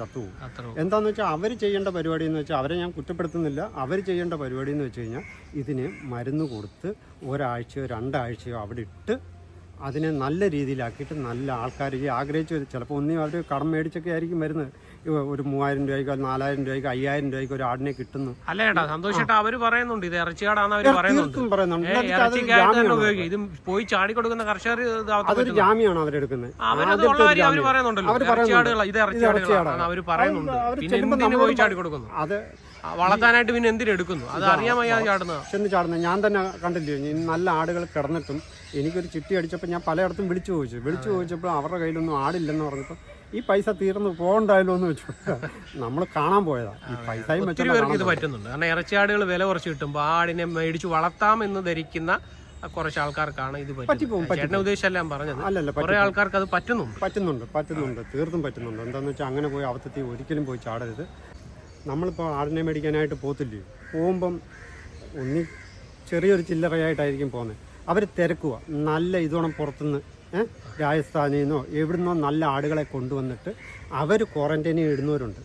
ചത്തുപോകും അത്ര എന്താണെന്ന് വെച്ചാൽ അവർ ചെയ്യേണ്ട പരിപാടി എന്ന് വെച്ചാൽ അവരെ ഞാൻ കുറ്റപ്പെടുത്തുന്നില്ല. അവർ ചെയ്യേണ്ട പരിപാടി എന്ന് വെച്ച് കഴിഞ്ഞാൽ ഇതിന് മരുന്ന് കൊടുത്ത് ഒരാഴ്ചയോ രണ്ടാഴ്ചയോ അവിടെ ഇട്ട് അതിനെ നല്ല രീതിയിലാക്കിയിട്ട് നല്ല ആൾക്കാർ ഈ ആഗ്രഹിച്ച് ചിലപ്പോൾ ഒന്നും അവർ കടം മേടിച്ചൊക്കെ ആയിരിക്കും വരുന്നത്. ഒരു മൂവായിരം രൂപയ്ക്കോ നാലായിരം രൂപയ്ക്കോ അയ്യായിരം രൂപയ്ക്കോ ഒരു ആടിനെ കിട്ടുന്നു. അല്ല ചേട്ടാ സന്തോഷേട്ടാ അവർ പറയുന്നുണ്ട് ഇത് ഇറച്ചിയാടാന്ന് അവർ പറയുന്നുണ്ട്. ഇത് പോയി ചാടി കൊടുക്കുന്ന കർഷകർ അതൊരു ജാമ്യമാണ് അവരെടുക്കുന്നത് അവർ പറയുന്നുണ്ട്. പോയി ചാടി കൊടുക്കുന്നു? അത് വളർത്താനായിട്ട് പിന്നെ എന്തിനെടുക്കുന്നു അത് അറിയാൻ വയ്യാതെ ചാടുന്ന ചെന്ന് ചാടുന്നത്. ഞാൻ തന്നെ കണ്ടില്ലേ നല്ല ആടുകൾ കിടന്നിട്ടും എനിക്കൊരു ചിട്ടി അടിച്ചപ്പോൾ ഞാൻ പലയിടത്തും വിളിച്ചു ചോദിച്ചു. വിളിച്ചു ചോദിച്ചപ്പോൾ അവരുടെ കയ്യിലൊന്നും ആടില്ലെന്ന് പറഞ്ഞപ്പോൾ ഈ പൈസ തീർന്നു പോകണ്ടായല്ലോ എന്ന് വെച്ചു. നമ്മൾ കാണാൻ പോയതാ. ഈ പൈസ ഒത്തിരി വെച്ചാൽ പേർക്ക് ഇത് പറ്റുന്നുണ്ട്. കാരണം ഇറച്ചിയാടുകൾ വില കുറച്ച് കിട്ടുമ്പോൾ ആ ആടിനെ മേടിച്ച് വളർത്താം എന്ന് ധരിക്കുന്ന കുറച്ച് ആൾക്കാർക്കാണ് ഇത് പറ്റുന്നത്. ഞാൻ പറഞ്ഞത്. അല്ലല്ല കുറെ ആൾക്കാർക്ക് അത് പറ്റുന്നുണ്ട്. പറ്റുന്നുണ്ട് പറ്റുന്നുണ്ട്. തീർത്തും പറ്റുന്നുണ്ട്. എന്താണെന്ന് വെച്ചാൽ അങ്ങനെ പോയി അവത്തത്തിൽ ഒരിക്കലും പോയി ചാടരുത്. നമ്മളിപ്പോൾ ആടിനെ മേടിക്കാനായിട്ട് പോത്തില്ലേ പോകുമ്പം ഒന്നി ചെറിയൊരു ചില്ലറയായിട്ടായിരിക്കും പോകുന്നത് അവർ തിരക്കുക. നല്ല ഇതോണം പുറത്തുനിന്ന് രാജസ്ഥാനിൽ നിന്നോ എവിടുന്നോ നല്ല ആടുകളെ കൊണ്ടുവന്നിട്ട് അവർ ക്വാറന്റൈനിൽ ഇടുന്നവരുണ്ട്.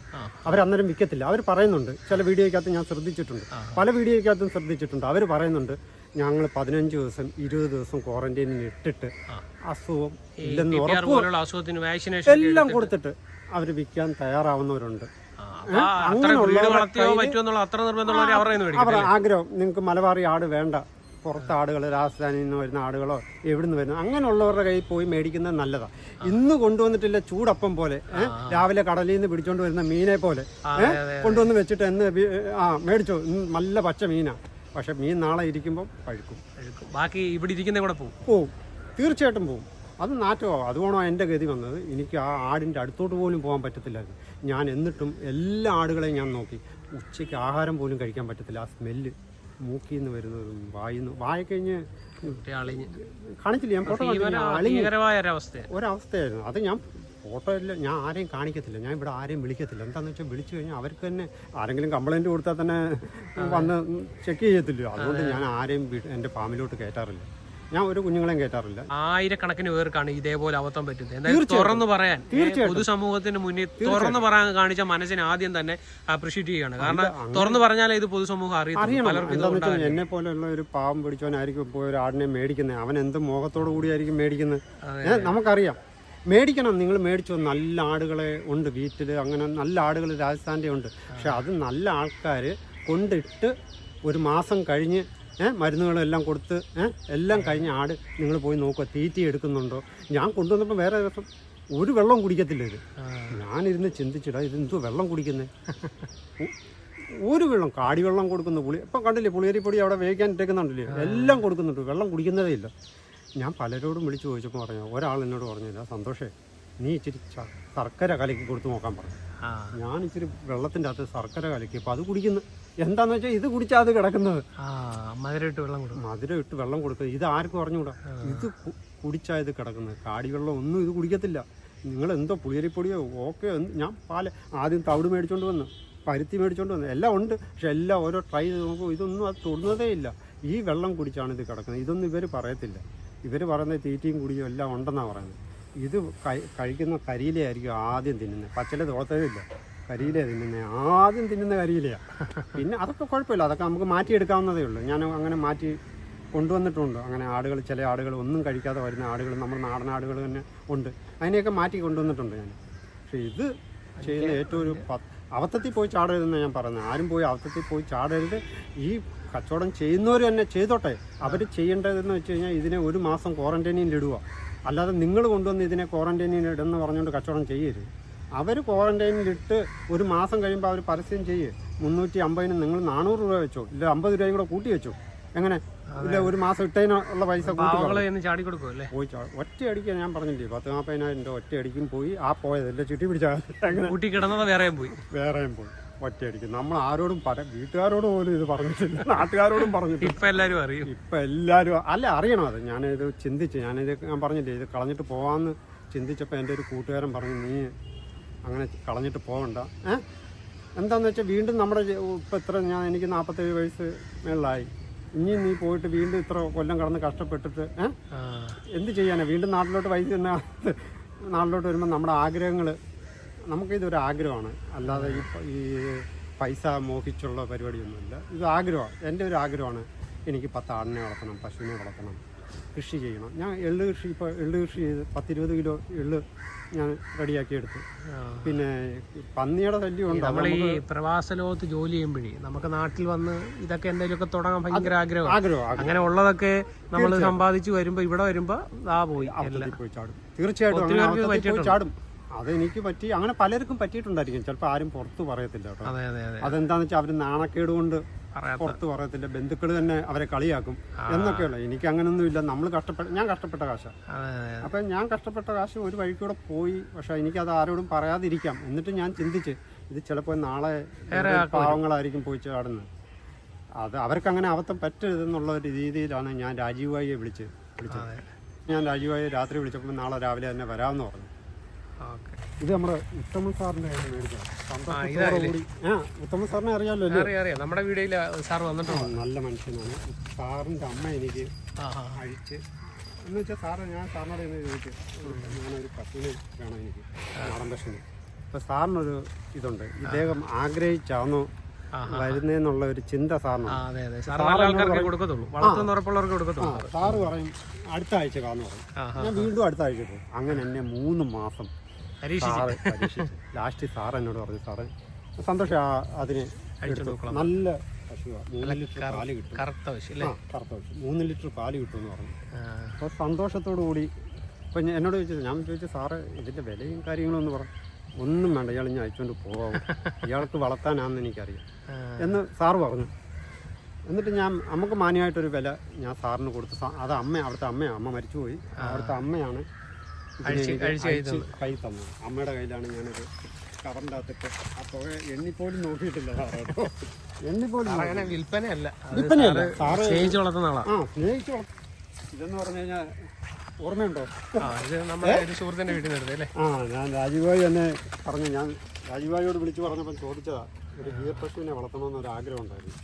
അവരന്നേരം വിൽക്കത്തില്ല അവർ പറയുന്നുണ്ട്. ചില വീഡിയോയ്ക്കകത്ത് ഞാൻ ശ്രദ്ധിച്ചിട്ടുണ്ട്. പല വീഡിയോയ്ക്കകത്തും ശ്രദ്ധിച്ചിട്ടുണ്ട്. അവർ പറയുന്നുണ്ട് ഞങ്ങൾ പതിനഞ്ച് ദിവസം ഇരുപത് ദിവസം ക്വാറന്റൈനിൽ ഇട്ടിട്ട് അസുഖം ഇല്ലെന്ന് ഉറപ്പ് എല്ലാം കൊടുത്തിട്ട് അവർ വിൽക്കാൻ തയ്യാറാവുന്നവരുണ്ട്. അങ്ങനെയുള്ള അവർ ആഗ്രഹം നിങ്ങൾക്ക് മലബാറി ആട് വേണ്ട. പുറത്ത് ആടുകൾ രാജസ്ഥാനിൽ നിന്ന് വരുന്ന ആടുകളോ എവിടെ നിന്ന് വരുന്ന അങ്ങനെയുള്ളവരുടെ കയ്യിൽ പോയി മേടിക്കുന്നത് നല്ലതാണ് ഇന്ന് കൊണ്ടുവന്നിട്ടില്ല ചൂടപ്പം പോലെ രാവിലെ കടലിൽ നിന്ന് പിടിച്ചോണ്ട് വരുന്ന മീനെ പോലെ കൊണ്ടുവന്ന് വെച്ചിട്ട് എന്ന് ആ മേടിച്ചോ. നല്ല പച്ച മീനാണ് പക്ഷെ മീൻ നാളെ ഇരിക്കുമ്പോൾ പഴുക്കും. ബാക്കി ഇവിടെ ഇരിക്കുന്ന കൂടെ പോകും പോവും. തീർച്ചയായിട്ടും പോവും. അത് നാറ്റമോ അതുകൊണ്ടോ എന്റെ ഗതി വന്നത്? എനിക്ക് ആ ആടിന്റെ അടുത്തോട്ട് പോലും പോകാൻ പറ്റത്തില്ലായിരുന്നു. ഞാൻ എന്നിട്ടും എല്ലാ ആടുകളെയും ഞാൻ നോക്കി. ഉച്ചയ്ക്ക് ആഹാരം പോലും കഴിക്കാൻ പറ്റത്തില്ല. ആ സ്മെല്ല്. മൂക്കിൽ നിന്ന് വരുന്നതും വായിന്നു വായ കഴിഞ്ഞ് കാണിച്ചില്ല ഞാൻ ഫോട്ടോ ഒരവസ്ഥയായിരുന്നു. അത് ഞാൻ ഫോട്ടോ ഇല്ല ഞാൻ ആരെയും കാണിക്കത്തില്ല. ഞാൻ ഇവിടെ ആരെയും വിളിക്കത്തില്ല. എന്താണെന്ന് വെച്ചാൽ വിളിച്ചു കഴിഞ്ഞാൽ അവർക്ക് തന്നെ ആരെങ്കിലും കംപ്ലൈന്റ് കൊടുത്താൽ തന്നെ വന്ന് ചെക്ക് ചെയ്യത്തില്ല. അതുകൊണ്ട് ഞാൻ ആരെയും എന്റെ എന്റെ ഫാമിലിയോട്ട് കയറ്റാറില്ല. ഞാൻ ഒരു കുഞ്ഞുങ്ങളെയും കയറ്റാറില്ല ആയിരക്കണക്കിന് പേർക്കാണ് ഇതേപോലെ അബദ്ധം പറ്റുന്നത്. എന്തായാലും തുറന്നു പറയാൻ പൊതുസമൂഹത്തിന് മുന്നിൽ തുറന്നു പറയാൻ കാണിച്ച മനസ്സിന് ആദ്യം തന്നെ അപ്രിഷിയേറ്റ് ചെയ്യാണ് കാരണം തുറന്നു പറഞ്ഞാലേ ഇത് പൊതുസമൂഹം അറിയാം എന്നെ പോലെയുള്ള ഒരു പാവം പിടിച്ചവനായിരിക്കും ഇപ്പോൾ ഒരു ആടിനെ മേടിക്കുന്നത്. അവൻ എന്ത് മോഹത്തോടു കൂടിയായിരിക്കും മേടിക്കുന്നത്? നമുക്കറിയാം. മേടിക്കണം. നിങ്ങൾ മേടിച്ചോ. നല്ല ആടുകളെ ഉണ്ട് വീട്ടിൽ അങ്ങനെ നല്ല ആടുകൾ രാജസ്ഥാന്റെ ഉണ്ട് പക്ഷെ അത് നല്ല ആൾക്കാർ കൊണ്ടിട്ട് ഒരു മാസം കഴിഞ്ഞ് മരുന്നുകളെല്ലാം കൊടുത്ത് ഏഹ് എല്ലാം കഴിഞ്ഞ ആട് നിങ്ങൾ പോയി നോക്കുക തീറ്റി എടുക്കുന്നുണ്ടോ? ഞാൻ കൊണ്ടുവന്നപ്പോൾ വേറെ ദിവസം ഒരു വെള്ളം കുടിക്കത്തില്ല ഇത്. ഞാനിരുന്ന് ചിന്തിച്ചിടാ ഇത് എന്തോ വെള്ളം കുടിക്കുന്നത് ഒരു വെള്ളം കാടി വെള്ളം കൊടുക്കുന്ന പുളി ഇപ്പം കണ്ടില്ലേ പുളിയരിപ്പൊടി അവിടെ വേവിക്കാൻ ഇട്ടേക്കുന്നുണ്ടല്ലേ? എല്ലാം കൊടുക്കുന്നുണ്ട് വെള്ളം കുടിക്കുന്നതേ ഇല്ല. ഞാൻ പലരോടും വിളിച്ചു ചോദിച്ചപ്പോൾ പറഞ്ഞു ഒരാൾ എന്നോട് പറഞ്ഞില്ല സന്തോഷേ നീ ഇച്ചിരി ശർക്കര കലക്കി കൊടുത്ത് നോക്കാൻ പറഞ്ഞു. ഞാൻ ഇച്ചിരി വെള്ളത്തിന്റെ അകത്ത് ശർക്കര കലക്കി അപ്പോൾ അത് കുടിക്കുന്നു. എന്താന്ന് വെച്ചാൽ ഇത് കുടിച്ചാൽ അത് കിടക്കുന്നത്. ആ മധുരമിട്ട് വെള്ളം കൊടുക്കും. മധുരം ഇട്ട് വെള്ളം കൊടുക്കുക. ഇത് ആർക്കും അറിഞ്ഞുകൂടാ. ഇത് കുടിച്ചാൽ കുടിച്ചാ ഇത് കിടക്കുന്നത്. കാടിവെള്ളം ഒന്നും ഇത് കുടിക്കത്തില്ല. നിങ്ങൾ എന്തോ പുളിയരിപ്പൊടിയോ ഓക്കെ ഞാൻ പാൽ ആദ്യം തവിട് മേടിച്ചോണ്ട് വന്നു. പരുത്തി മേടിച്ചോണ്ട് വന്നു. എല്ലാം ഉണ്ട്. പക്ഷെ എല്ലാം ഓരോ ട്രൈ ചെയ്ത് നോക്കുമ്പോൾ ഇതൊന്നും അത് തൊടുന്നതേ ഇല്ല. ഈ വെള്ളം കുടിച്ചാണ് ഇത് കിടക്കുന്നത്. ഇതൊന്നും ഇവർ പറയത്തില്ല. ഇവർ പറയുന്നത് തീറ്റയും കുടിയോ എല്ലാം ഉണ്ടെന്നാണ് പറയുന്നത്. ഇത് കഴി- കഴിക്കുന്ന കരിയിലയായിരിക്കും ആദ്യം തിന്നുന്നത് പച്ചില തോത്തതില്ല കരിയില തിന്നുന്നത് ആദ്യം തിന്നുന്ന കരിയിലയാണ് പിന്നെ അതൊക്കെ കുഴപ്പമില്ല. അതൊക്കെ നമുക്ക് മാറ്റിയെടുക്കാവുന്നതേ ഉള്ളൂ. ഞാൻ അങ്ങനെ മാറ്റി കൊണ്ടുവന്നിട്ടുണ്ട്. അങ്ങനെ ആടുകൾ ചില ആടുകൾ ഒന്നും കഴിക്കാതെ വരുന്ന ആടുകൾ നമ്മുടെ നാടൻ ആടുകൾ തന്നെ ഉണ്ട്. അതിനെയൊക്കെ മാറ്റി കൊണ്ടുവന്നിട്ടുണ്ട് ഞാൻ. പക്ഷേ ഇത് ചെയ്യുന്ന ഏറ്റവും ഒരു അവത്തത്തിൽ പോയി ചാടരുതെന്ന് ഞാൻ പറയുന്നത്. ആരും പോയി അവത്തത്തിൽ പോയി ചാടരുത്. ഈ കച്ചവടം ചെയ്യുന്നവർ തന്നെ ചെയ്തോട്ടെ. അവർ ചെയ്യേണ്ടതെന്ന് വെച്ച് കഴിഞ്ഞാൽ ഇതിനെ ഒരു മാസം ക്വാറന്റൈനിൽ ഇടുക അല്ലാതെ നിങ്ങൾ കൊണ്ടുവന്ന് ഇതിനെ ക്വാറന്റൈനിൽ ഇടുന്ന പറഞ്ഞുകൊണ്ട് കച്ചവടം ചെയ്യരുത്. അവർ ക്വാറന്റൈനിലിട്ട് ഒരു മാസം കഴിയുമ്പോൾ അവർ പരസ്യം ചെയ്യേ. മുന്നൂറ്റി അമ്പതിന് നിങ്ങൾ നാനൂറ് രൂപ വെച്ചോ. ഇല്ല അമ്പത് രൂപയും കൂടെ കൂട്ടി വെച്ചോ. എങ്ങനെ? ഇല്ല ഒരു മാസം ഇട്ടതിനുള്ള പൈസ ചാടി കൊടുക്കുമല്ലേ പോയി ചാ- ഒറ്റ അടിക്കാൻ ഞാൻ പറഞ്ഞില്ലേ പത്ത് നാൽപ്പതിനായിരം രൂപ ഒറ്റ അടിക്കും പോയി ആ പോയത് എല്ലാം ചുറ്റി പിടിച്ചാൽ കൂട്ടി കിടന്നത് വേറെയും പോയി? വേറെയും പോയി. ഒറ്റ അടിക്കും നമ്മൾ ആരോടും പറ വീട്ടുകാരോട് പോലും ഇത് പറഞ്ഞിട്ടില്ല. നാട്ടുകാരോടും പറഞ്ഞിട്ടില്ല. ഇപ്പൊ എല്ലാരും അറിയും. ഇപ്പം എല്ലാവരും അല്ല അറിയണം അത്. ഞാനിത് ചിന്തിച്ച് ഞാനിത് ഞാൻ പറഞ്ഞില്ലേ ഇത് കളഞ്ഞിട്ട് പോകാമെന്ന് ചിന്തിച്ചപ്പോൾ എന്റെ ഒരു കൂട്ടുകാരൻ പറഞ്ഞു നീ അങ്ങനെ കളഞ്ഞിട്ട് പോകണ്ട ഏ? എന്താന്ന് വെച്ചാൽ വീണ്ടും നമ്മുടെ ഇപ്പം ഇത്ര ഞാൻ എനിക്ക് നാൽപ്പത്തേഴ് വയസ്സ് മേളിലായി. ഇനി നീ പോയിട്ട് വീണ്ടും ഇത്ര കൊല്ലം കടന്ന് കഷ്ടപ്പെട്ടിട്ട് ഏഹ് എന്ത് ചെയ്യാനാണ് വീണ്ടും നാട്ടിലോട്ട് വൈകി തന്നെ നാട്ടിലോട്ട് വരുമ്പോൾ നമ്മുടെ ആഗ്രഹങ്ങൾ നമുക്കിതൊരു ആഗ്രഹമാണ്. അല്ലാതെ ഈ ഈ പൈസ മോഹിച്ചുള്ള പരിപാടിയൊന്നുമില്ല. ഇത് ആഗ്രഹമാണ്. എന്റെ ഒരു ആഗ്രഹമാണ് എനിക്ക് പത്ത് ആടിനെ വളർത്തണം പശുവിനെ വളർത്തണം കൃഷി ചെയ്യണം. ഞാൻ എള്ള് കൃഷി ഇപ്പോൾ എള്ള് കൃഷി ചെയ്ത് പത്തിരുപത് കിലോ എള്ള് ഞാൻ റെഡിയാക്കി എടുത്തു പിന്നെ പന്നിയുടെ ശല്യം ഉണ്ട്? നമ്മൾ ഈ പ്രവാസ ലോകത്ത് ജോലി ചെയ്യുമ്പോഴേ നമുക്ക് നാട്ടിൽ വന്ന് ഇതൊക്കെ എന്തെങ്കിലുമൊക്കെ തുടങ്ങാൻ ഭയങ്കര ആഗ്രഹം ആഗ്രഹം. അങ്ങനെ ഉള്ളതൊക്കെ നമ്മൾ സമ്പാദിച്ചു വരുമ്പോൾ ഇവിടെ വരുമ്പോൾ ആ പോയി പോയി ചാടും. തീർച്ചയായിട്ടും ചാടും. അതെനിക്ക് പറ്റി അങ്ങനെ പലർക്കും പറ്റിയിട്ടുണ്ടായിരിക്കും. ചിലപ്പോൾ ആരും പുറത്ത് പറയത്തില്ല കേട്ടോ. അതെ അതെ അതെ. അതെന്താന്ന് വെച്ചാൽ അവർ നാണക്കേട് കൊണ്ട് പുറത്ത് പറയത്തില്ല. ബന്ധുക്കൾ തന്നെ അവരെ കളിയാക്കും. എന്നൊക്കെയുള്ള. എനിക്ക് അങ്ങനൊന്നും ഇല്ല. നമ്മൾ കഷ്ടപ്പെട്ട ഞാൻ കഷ്ടപ്പെട്ട കാശ. അതെ അതെ അപ്പം ഞാൻ കഷ്ടപ്പെട്ട കാശ് ഒരു വഴിക്കൂടെ പോയി. പക്ഷെ എനിക്കത് ആരോടും പറയാതിരിക്കാം. എന്നിട്ട് ഞാൻ ചിന്തിച്ച് ഇത് ചിലപ്പോൾ നാളെ പാവങ്ങളായിരിക്കും പോയി ചാടുന്നത്. അത് അവർക്ക് അങ്ങനെ അബദ്ധം പറ്റരുതെന്നുള്ള ഒരു രീതിയിലാണ് ഞാൻ രാജീവായിയെ വിളിച്ച് വിളിച്ചത്. ഞാൻ രാജീവായി രാത്രി വിളിച്ചപ്പോൾ നാളെ രാവിലെ തന്നെ വരാമെന്ന് പറഞ്ഞു. ഇത് നമ്മുടെ ഉത്തമൻ സാറിന്റെ ഉത്തമൻ സാറിനെ അറിയാമല്ലോ അറിയാം നമ്മുടെ വീഡിയോയിൽ സാർ വന്നിട്ടുണ്ട്. നല്ല മനുഷ്യനാണ്. സാറിന്റെ അമ്മ എനിക്ക് അഴിച്ച് എന്ന് വെച്ചാൽ സാറ് ഞാൻ സാറിനോട് ഇന്ന് ചോദിച്ചു ഞാനൊരു പശുവിനെ വേണം എനിക്ക് നാടൻ പശുവിനെ അപ്പോൾ സാറിനൊരു ഇതുണ്ട്. ഇദ്ദേഹം ആഗ്രഹിച്ചാണോ വരുന്നതെന്നുള്ള ഒരു ചിന്ത സാറിന് സാറ് പറയും അടുത്ത ആഴ്ച കാണുന്നു പറയും. ഞാൻ വീണ്ടും അടുത്ത ആഴ്ച പോകും. അങ്ങനെ എന്നെ മൂന്ന് മാസം സാറ് പരീക്ഷിച്ചു. ലാസ്റ്റ് സാർ എന്നോട് പറഞ്ഞു സാറ് സന്തോഷം. അതിന്. നല്ല പശുവാണ് മൂന്ന് ലിറ്റർ പാൽ കിട്ടും. കറുത്ത വശം ആ അല്ലേ കറുത്ത പശു. മൂന്ന് ലിറ്റർ പാൽ കിട്ടുമെന്ന് പറഞ്ഞു. അപ്പോൾ സന്തോഷത്തോടു കൂടി ഇപ്പം എന്നോട് ചോദിച്ചത് ഞാൻ ചോദിച്ചു സാറ് ഇതിന്റെ വിലയും കാര്യങ്ങളും ഒന്ന് പറഞ്ഞു ഒന്നും വേണ്ട. ഇയാൾ ഞാൻ അയച്ചുകൊണ്ട് പോകാം ഇയാൾക്ക് വളർത്താനാണെന്ന് എനിക്കറിയാം. എന്ന് സാറ് പറഞ്ഞു. എന്നിട്ട് ഞാൻ നമുക്ക് മാന്യമായിട്ടൊരു വില ഞാൻ സാറിന് കൊടുത്തു. അത് അമ്മ അവിടുത്തെ അമ്മയാണ് അമ്മ മരിച്ചുപോയി. അവിടുത്തെ അമ്മയാണ് കൈ തന്നു. അമ്മയുടെ കയ്യിലാണ് ഞാനത് കവറിന്റെ അകത്തിട്ട് ആ തുക എണ്ണിപ്പോലും നോക്കിയിട്ടില്ല സാറേ കേട്ടോ എണ്ണിപ്പോലും അങ്ങനെ വിൽപ്പനയല്ല. വിൽപ്പനയല്ല. സാറ് സ്നേഹിച്ച് വളർത്തുന്ന ആളാ. ആ സ്നേഹിച്ചു ഇതെന്ന് പറഞ്ഞു കഴിഞ്ഞാൽ ഓർമ്മയുണ്ടോ? സുഹൃത്തിന്റെ വീട്ടിൽ നിന്ന് അല്ലേ? ആ ഞാൻ രാജീവായി എന്നെ പറഞ്ഞു. ഞാൻ രാജീവായിയോട് വിളിച്ചു പറഞ്ഞപ്പോൾ ചോദിച്ചതാ. ഒരു ഗീർ പശുവിനെ വളർത്തണമെന്നൊരു ആഗ്രഹം ഉണ്ടായിരുന്നു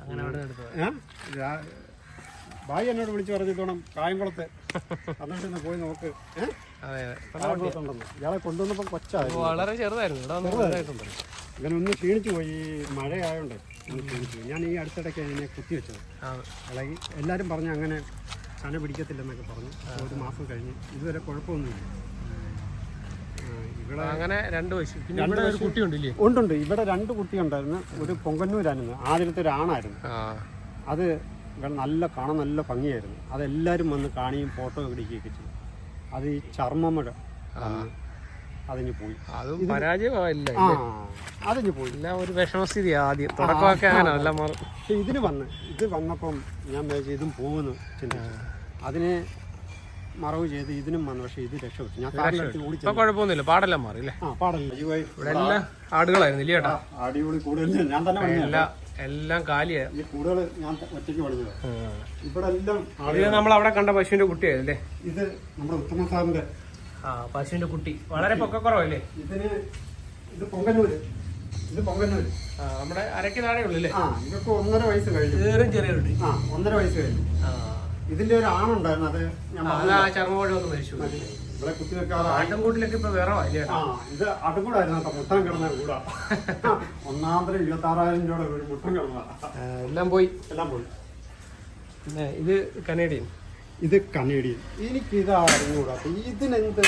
അങ്ങനെ അവിടെ നിന്ന് എടുത്തത് ഏ? രാ- ഭായി എന്നോട് വിളിച്ചു പറഞ്ഞിട്ടോണം കായംകുളത്ത് അന്നിട്ട് ഒന്ന് പോയി നോക്ക്. കായംകുളത്തുണ്ടെന്ന്. ഇയാളെ കൊണ്ടുവന്നപ്പോൾ കൊച്ചായിരുന്നു വളരെ ചെറുതായിരുന്നു. വന്ന് ഒന്ന് ക്ഷീണിച്ചു പോയി. മഴ ഒന്ന് ക്ഷീണിച്ചു ഞാൻ ഈ അടുത്തിടയ്ക്ക് ഇതിനെ കുത്തി വെച്ചത്. ആ ഇളകി എല്ലാവരും പറഞ്ഞു അങ്ങനെ ചന പിടിക്കത്തില്ലെന്നൊക്കെ പറഞ്ഞു ഒരു മാസം കഴിഞ്ഞ്. ഇതുവരെ കുഴപ്പമൊന്നുമില്ല. ഇവിടെ അങ്ങനെ രണ്ട് വയസ്സ് പിന്നെ ഇവിടെ ഒരു കുട്ടി ഉണ്ടില്ലേ ഉണ്ടുണ്ട്. ഇവിടെ രണ്ട് കുട്ടിയുണ്ടായിരുന്നു. ഒരു പൊങ്കന്നൂരായിരുന്നു ആദ്യത്തെ ഒരു ആണായിരുന്നു അത് നല്ല കാണാൻ നല്ല ഭംഗിയായിരുന്നു. അതെല്ലാവരും വന്ന് കാണിയും ഫോട്ടോ എടുക്കുകയൊക്കെ ചെയ്യും അത് ഈ ചർമ്മമഴ അതിന് പോയി. അതും പരാജയമായില്ല ആ അതിന് പോയി. എല്ലാം ഒരു വിഷമസ്ഥിതി ആദ്യം. തുടക്കമൊക്കെ അങ്ങനെ എല്ലാം മാറും. പക്ഷെ ഇതിന് വന്ന് ഇത് വന്നപ്പം ഞാൻ വിചാരിച്ചു ഇതും പോകുന്നു ചിന്തിച്ചു. അതിനെ മറവ് ചെയ്ത് ഇതിനും വന്നു പക്ഷേ ഇത് രക്ഷപ്പെട്ടു. ഞാൻ ഇപ്പൊ കുഴപ്പമൊന്നുമില്ല. പാടെല്ലാം മാറി അല്ലേ? ആ പാടല്ല. ഇവിടെ എല്ലാം ആടുകളായിരുന്നു ഇല്ലേ അടിപൊളി കൂടുതൽ ഞാൻ തന്നെ എല്ലാം എല്ലാം കാലിയാണ് ഈ കൂടുതൽ ഞാൻ ഒറ്റയ്ക്ക് പണിഞ്ഞതാണ് ഇവിടെ എല്ലാം ഇത് നമ്മൾ അവിടെ കണ്ട പശുവിന്റെ കുട്ടിയായിരുന്നു ഇത് നമ്മുടെ ഉത്തമ സാറിന്റെ. ആ പശുവിന്റെ കുട്ടി. വളരെ പൊക്കക്കുറവല്ലേ? ഇതിന് ഇത് പൊങ്കന്നൂര്. ഇത് പൊങ്കന്നൂര്. നമ്മുടെ അരക്ക് താഴെ ഉള്ളു അല്ലേ? ആ ഇതൊക്കെ ഒന്നര വയസ്സ് കഴിഞ്ഞു. ഏറും ചെറിയ കുട്ടി. ആ ഒന്നര വയസ്സ് കഴിഞ്ഞു. ഇതിന്റെ ഒരു ആണുണ്ടായിരുന്നു അത് ഞാൻ ആ ചർമ്മവഴി ഒന്ന് മരിച്ചു. ഇവിടെ കുത്തി വെക്കാതെ ആട്ടിൻകൂട്ടിലൊക്കെ ഇപ്പൊ വേറെ ആ ഇത് അതുകൂടായിരുന്നു കേട്ടോ മുട്ടം കിടന്ന കൂടാ. ഒന്നാമത്തെ ഇരുപത്തി ആറായിരം രൂപയുടെ ഒരു മുട്ടം കിടന്നതാ. എല്ലാം പോയി. എല്ലാം പോയി. പിന്നെ ഇത് കനേഡിയൻ. ഇത് കനേഡിയൻ. എനിക്ക് ഇത് അറിഞ്ഞുകൂടാ ഇതിനെന്ത്?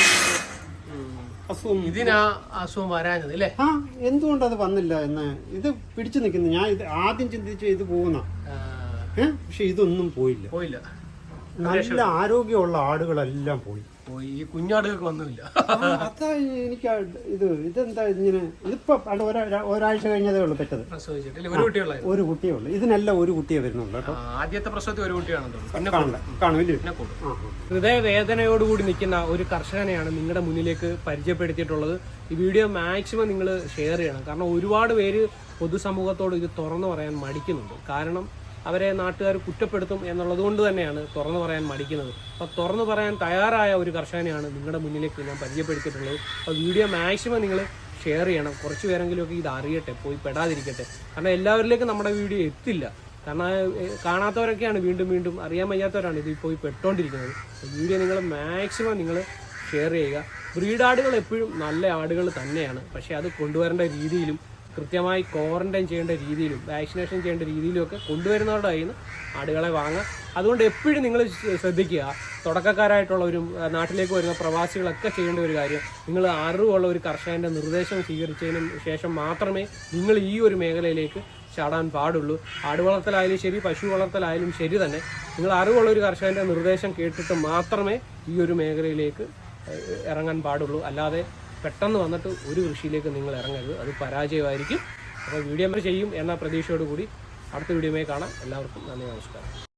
അസുഖം ഇതിനാ അസുഖം വരാഞ്ഞത് അല്ലേ? ആ എന്തുകൊണ്ട് അത് വന്നില്ല എന്ന് ഇത് പിടിച്ചു നിൽക്കുന്നു. ഞാൻ ഇത് ആദ്യം ചിന്തിച്ച് ഇത് പോകുന്ന. ഏഹ് പക്ഷെ ഇതൊന്നും പോയില്ല. പോയില്ല. നല്ല ആരോഗ്യമുള്ള ആടുകളെല്ലാം പോയി. പോയി ഈ കുഞ്ഞാടുകൾക്ക് ഒന്നുമില്ല. അതാ എനിക്ക് ഇത് ഇതെന്താ ഇങ്ങനെ ഇതിപ്പോ ഒരാഴ്ച കഴിഞ്ഞതേ ഉള്ളൂ പെറ്റത് ഒരു കുട്ടിയേ ഉള്ളൂ. ഇതിനെല്ലാം ഒരു കുട്ടിയെ വരുന്നുള്ളൂ കേട്ടോ. ആ, ആദ്യത്തെ പ്രസവത്തിൽ ഒരു കുട്ടിയാണെന്ന്. ഹൃദയവേദനയോടുകൂടി നിൽക്കുന്ന ഒരു കർഷകനെയാണ് നിങ്ങളുടെ മുന്നിലേക്ക് പരിചയപ്പെടുത്തിയിട്ടുള്ളത്. ഈ വീഡിയോ മാക്സിമം നിങ്ങൾ ഷെയർ ചെയ്യണം. കാരണം ഒരുപാട് പേര് പൊതുസമൂഹത്തോട് ഇത് തുറന്നു പറയാൻ മടിക്കുന്നുണ്ട്. കാരണം അവരെ നാട്ടുകാർ കുറ്റപ്പെടുത്തും എന്നുള്ളതുകൊണ്ട് തന്നെയാണ് തുറന്നു പറയാൻ മടിക്കുന്നത്. അപ്പോൾ തുറന്നു പറയാൻ തയ്യാറായ ഒരു കർഷകനെയാണ് നിങ്ങളുടെ മുന്നിലേക്ക് ഞാൻ പരിചയപ്പെടുത്തിയിട്ടുള്ളത്. അപ്പോൾ വീഡിയോ മാക്സിമം നിങ്ങൾ ഷെയർ ചെയ്യണം. കുറച്ച് പേരെങ്കിലുമൊക്കെ ഇത് അറിയട്ടെ പോയി പെടാതിരിക്കട്ടെ. കാരണം എല്ലാവരിലേക്കും നമ്മുടെ വീഡിയോ എത്തില്ല. കാരണം കാണാത്തവരൊക്കെയാണ് വീണ്ടും വീണ്ടും അറിയാൻ വയ്യാത്തവരാണ് ഇത് പോയി പെട്ടോണ്ടിരിക്കുന്നത്. വീഡിയോ നിങ്ങൾ മാക്സിമം നിങ്ങൾ ഷെയർ ചെയ്യുക. ബ്രീഡ് ആടുകൾ എപ്പോഴും നല്ല ആടുകൾ തന്നെയാണ്. പക്ഷേ അത് കൊണ്ടുവരേണ്ട രീതിയിലും കൃത്യമായി ക്വാറന്റൈൻ ചെയ്യേണ്ട രീതിയിലും വാക്സിനേഷൻ ചെയ്യേണ്ട രീതിയിലും ഒക്കെ കൊണ്ടുവരുന്നവരുടെ കയ്യിൽ നിന്ന് ആടുകളെ വാങ്ങുക. അതുകൊണ്ട് എപ്പോഴും നിങ്ങൾ ശ്രദ്ധിക്കുക. തുടക്കക്കാരായിട്ടുള്ള ഒരു നാട്ടിലേക്ക് വരുന്ന പ്രവാസികളൊക്കെ ചെയ്യേണ്ട ഒരു കാര്യം നിങ്ങൾ അറിവുള്ള ഒരു കർഷകന്റെ നിർദ്ദേശം സ്വീകരിച്ചതിന് ശേഷം മാത്രമേ നിങ്ങൾ ഈ ഒരു മേഖലയിലേക്ക് ചാടാൻ പാടുള്ളൂ. ആട് വളർത്തലായാലും ശരി പശു വളർത്തലായാലും ശരി തന്നെ നിങ്ങൾ അറിവുള്ള ഒരു കർഷകന്റെ നിർദ്ദേശം കേട്ടിട്ട് മാത്രമേ ഈ ഒരു മേഖലയിലേക്ക് ഇറങ്ങാൻ പാടുള്ളൂ. അല്ലാതെ പെട്ടെന്ന് വന്നിട്ട് ഒരു കൃഷിയിലേക്ക് നിങ്ങൾ ഇറങ്ങരുത്. അത് പരാജയമായിരിക്കും. അപ്പോൾ വീഡിയോ ചെയ്യും എന്ന പ്രതീക്ഷയോടുകൂടി അടുത്ത വീഡിയോയിൽ കാണാം. എല്ലാവർക്കും നന്ദി നമസ്കാരം.